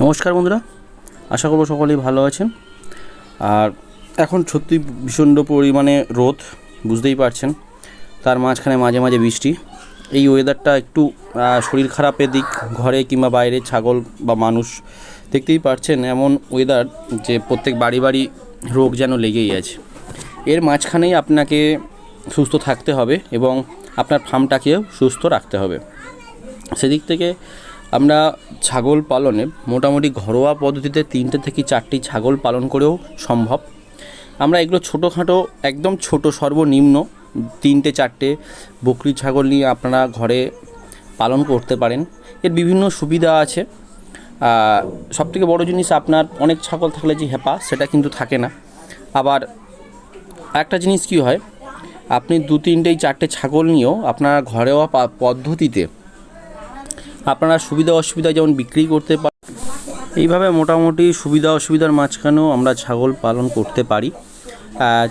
নমস্কার বন্ধুরা, আশা করব সকলেই ভালো আছেন। আর এখন সত্যি ভীষণ পরিমাণে রোদ, বুঝতেই পারছেন। তার মাঝখানে মাঝে মাঝে বৃষ্টি। এই ওয়েদারটা একটু শরীর খারাপের দিক, ঘরে কিংবা বাইরে ছাগল বা মানুষ, দেখতেই পারছেন এমন ওয়েদার যে প্রত্যেক বাড়ি বাড়ি রোগ যেন লেগেই আছে। এর মাঝখানেই আপনাকে সুস্থ থাকতে হবে এবং আপনার ফার্মটাকেও সুস্থ রাখতে হবে। সেদিক থেকে আমরা ছাগল পালনে মোটামুটি ঘরোয়া পদ্ধতিতে তিনটে থেকে চারটি ছাগল পালন করেও সম্ভব। আমরা এগুলো ছোটোখাটো, একদম ছোট সর্বনিম্ন তিনটে চারটে বকরি ছাগল নিয়ে আপনারা ঘরে পালন করতে পারেন। এর বিভিন্ন সুবিধা আছে। সবথেকে বড় জিনিস আপনার অনেক ছাগল থাকলে যে হেপা, সেটা কিন্তু থাকে না। আবার একটা জিনিস কি হয়, আপনি দু তিনটেই চারটে ছাগল নিয়েও আপনারা ঘরোয়া পা- পদ্ধতিতে আপনারা সুবিধা অসুবিধা যেমন বিক্রি করতে পারেন এইভাবে মোটামুটি সুবিধা অসুবিধার মাঝখানেও আমরা ছাগল পালন করতে পারি।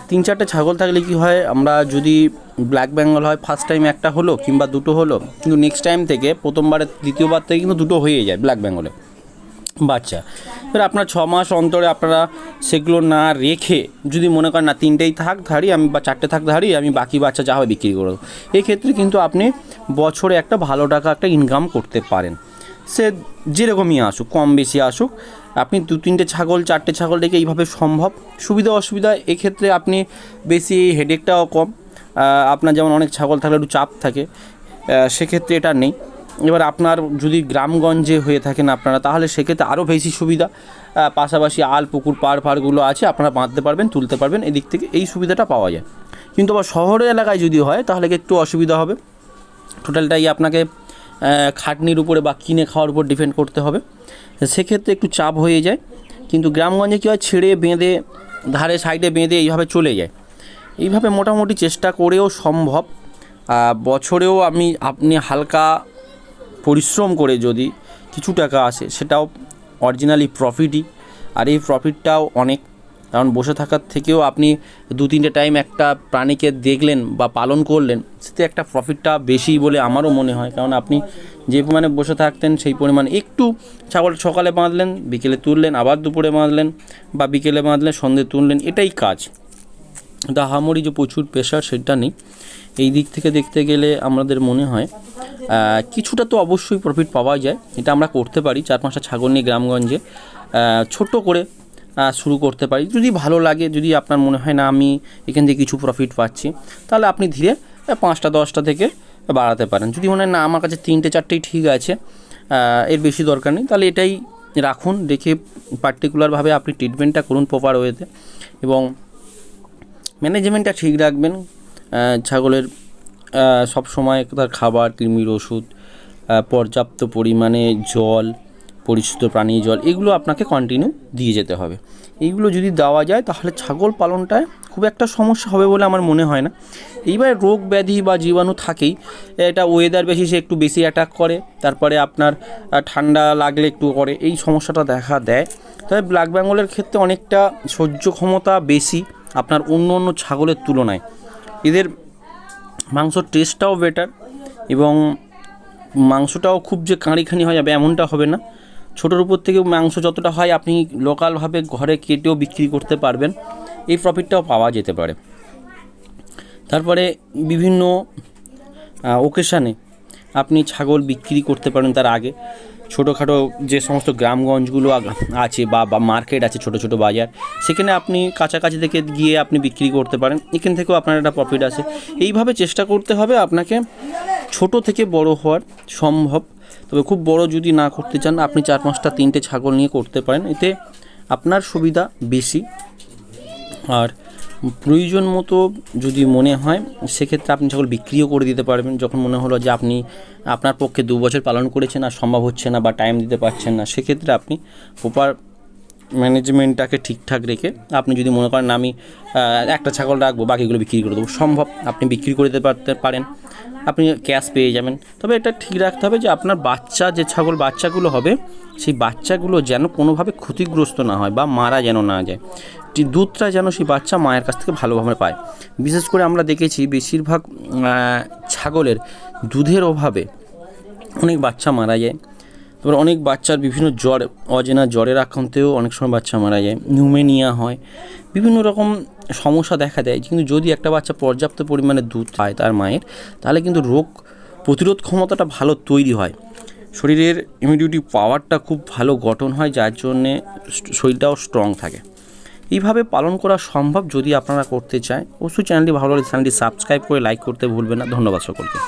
তিন চারটে ছাগল থাকলে কি হয়, আমরা যদি ব্ল্যাক বেঙ্গল হয় ফার্স্ট টাইম একটা হলো কিংবা দুটো হলো, কিন্তু নেক্সট টাইম থেকে প্রথমবারে দ্বিতীয়বার থেকে কিন্তু দুটো হয়ে যায় ব্ল্যাক বেঙ্গলে। বাচ্চা। এবার আপনার ছ মাস অন্তরে আপনারা সেগুলো না রেখে যদি মনে করেন, না, তিনটেই থাক ধারি আমি বা চারটে থাক ধারি আমি বাকি বাচ্চা যা হয় বিক্রি করে দেবো। এক্ষেত্রে কিন্তু আপনি বছরে একটা ভালো টাকা, একটা ইনকাম করতে পারেন। সে যেরকমই আসুক, কম বেশি আসুক, আপনি দু তিনটে ছাগল, চারটে ছাগল রেখে এইভাবে সম্ভব। সুবিধা, অসুবিধা, এক্ষেত্রে আপনি বেশি হেডেকটাও কম। আপনার যেমন অনেক ছাগল থাকলে একটু চাপ থাকে সেক্ষেত্রে এটা নেই। এবার আপনার যদি গ্রামগঞ্জে হয়ে থাকেন আপনারা, তাহলে সেক্ষেত্রে আরও বেশি সুবিধা। পাশাপাশি আল, পুকুর পাড় ফাড়গুলো আছে, আপনারা বাঁধতে পারবেন, তুলতে পারবেন, এদিক থেকে এই সুবিধাটা পাওয়া যায়। কিন্তু আবার শহরের এলাকায় যদি হয়, তাহলে একটু অসুবিধা হবে? টোটালটাই আপনাকে খাটনির উপরে বা কিনে খাওয়ার উপর ডিপেন্ড করতে হবে। সেক্ষেত্রে একটু চাপ হয়ে যায়। কিন্তু গ্রামগঞ্জে কী হয়, ছেড়ে বেঁধে, ধারে, সাইডে বেঁধে এইভাবে চলে যায়। এইভাবে মোটামুটি চেষ্টা করেও সম্ভব। বছরেও আমি আপনি হালকা পরিশ্রম করে যদি কিছু টাকা আসে, সেটাও অরিজিনালি প্রফিটই আর এই প্রফিটটাও অনেক। কারণ বসে থাকার থেকেও আপনি দু তিনটে টাইম একটা প্রাণীকে দেখলেন বা পালন করলেন, সেতে একটা প্রফিটটা বেশি বলে আমারও মনে হয়। কারণ আপনি যে পরিমাণে বসে থাকতেন, সেই পরিমাণে একটু ছাগল সকালে বাঁধলেন, বিকেলে তুললেন, আবার দুপুরে বাঁধলেন বা বিকেলে বাঁধলেন, সন্ধে তুললেন, এটাই কাজ। দাহামরি যে প্রচুর প্রেশার সেটা নেই। এই দিক থেকে দেখতে গেলে আমাদের মনে হয় কিছুটা তো অবশ্যই প্রফিট পাওয়া যায়। এটা আমরা করতে পারি, চার পাঁচটা ছাগল নিয়ে গ্রামগঞ্জে ছোট করে শুরু করতে পারি। যদি ভালো লাগে, যদি আপনার মনে হয়, না, আমি এখান থেকে কিছু প্রফিট পাচ্ছি, তাহলে আপনি ধীরে পাঁচটা, দশটা থেকে বাড়াতে পারেন। যদি মনে হয়, না, আমার কাছে তিনটে, চারটেই ঠিক আছে এর বেশি দরকার নেই, তাহলে এটাই রাখুন। দেখে পার্টিকুলারভাবে আপনি ট্রিটমেন্টটা করুন প্রপার ওয়েতে এবং ম্যানেজমেন্টটা ঠিক রাখবেন। ছাগলের সব সময় তার খাবার, কৃমির ওষুধ পর্যাপ্ত পরিমাণে জল, পরিশুদ্ধ প্রাণী জল, এগুলো আপনাকে কন্টিনিউ দিয়ে যেতে হবে। এইগুলো যদি দেওয়া যায়, তাহলে ছাগল পালনটায় খুব একটা সমস্যা হবে বলে আমার মনে হয় না। এইবার রোগ ব্যাধি বা জীবাণু থাকেই, এটা ওয়েদার বেশি সে একটু বেশি অ্যাটাক করে, তারপরে আপনার ঠান্ডা লাগলে একটু করে, এই সমস্যাটা দেখা দেয়। তবে ব্ল্যাক বেঙ্গলের ক্ষেত্রে অনেকটা সহ্য ক্ষমতা বেশি। আপনার অন্য অন্য ছাগলের তুলনায়। এদের মাংসর টেস্টটাও বেটার এবং মাংসটাও খুব যে কাঁড়িখানি হয়ে যাবে এমনটা হবে না। ছোটোর উপর থেকে মাংস যতটা হয় আপনি লোকালভাবে ঘরে কেটেও বিক্রি করতে পারবেন, এই প্রফিটটাও পাওয়া যেতে পারে। তারপরে বিভিন্ন ওকেশানে আপনি ছাগল বিক্রি করতে পারেন তার আগে। ছোটোখাটো যে সমস্ত গ্রামগঞ্জগুলো আছে বা মার্কেট আছে ছোটো ছোটো বাজার, সেখানে আপনি কাছাকাছি থেকে গিয়ে আপনি বিক্রি করতে পারেন, এখান থেকেও আপনার একটা প্রফিট আছে এইভাবে চেষ্টা করতে হবে আপনাকে ছোট থেকে বড় হওয়ার সম্ভব। তবে খুব বড় যদি না করতে চান, আপনি চার পাঁচটা, তিনটে ছাগল নিয়ে করতে পারেন, এতে আপনার সুবিধা বেশি। আর প্রয়োজন মতো যদি মনে হয়, সেক্ষেত্রে আপনি ছাগল বিক্রিও করে দিতে পারবেন। যখন মনে হলো যে আপনি, আপনার পক্ষে দু বছর পালন করেছেন আর সম্ভব হচ্ছে না বা টাইম দিতে পারছেন না, সেক্ষেত্রে আপনি প্রপার ম্যানেজমেন্টটাকে ঠিকঠাক রেখে আপনি যদি মনে করেন আমি একটা ছাগল রাখব, বাকিগুলো বিক্রি করে দেবো, সম্ভব। আপনি বিক্রি করে দিতে পারতে পারেন। আপনি ক্যাশ পেয়ে যাবেন। তবে এটা ঠিক রাখতে হবে যে আপনার বাচ্চা, যে ছাগল বাচ্চাগুলো হবে, সেই বাচ্চাগুলো যেন কোনোভাবে ক্ষতিগ্রস্ত না হয় বা মারা যেন না যায়। দুধটা যেন সেই বাচ্চা মায়ের কাছ থেকে ভালোভাবে পায়। বিশেষ করে আমরা দেখেছি বেশিরভাগ ছাগলের দুধের অভাবে অনেক বাচ্চা মারা যায়। এবার অনেক বাচ্চার বিভিন্ন জ্বর, অজেনা জ্বরের আক্রান্তেও অনেক সময় বাচ্চা মারা যায়। নিউমেনিয়া হয়। বিভিন্ন রকম সমস্যা দেখা দেয়। কিন্তু যদি একটা বাচ্চা পর্যাপ্ত পরিমাণে দুধ পায় তার মায়ের, তাহলে কিন্তু রোগ প্রতিরোধ ক্ষমতাটা ভালো তৈরি হয়। শরীরের ইমিউনিটি পাওয়ারটা খুব ভালো গঠন হয়, যার জন্যে শরীরটাও স্ট্রং থাকে। এইভাবে পালন করা সম্ভব যদি আপনারা করতে চায়, অবশ্যই চ্যানেলটি ভালো লাগলে চ্যানেলটি সাবস্ক্রাইব করে লাইক করতে ভুলবেন না। ধন্যবাদ সকলকে।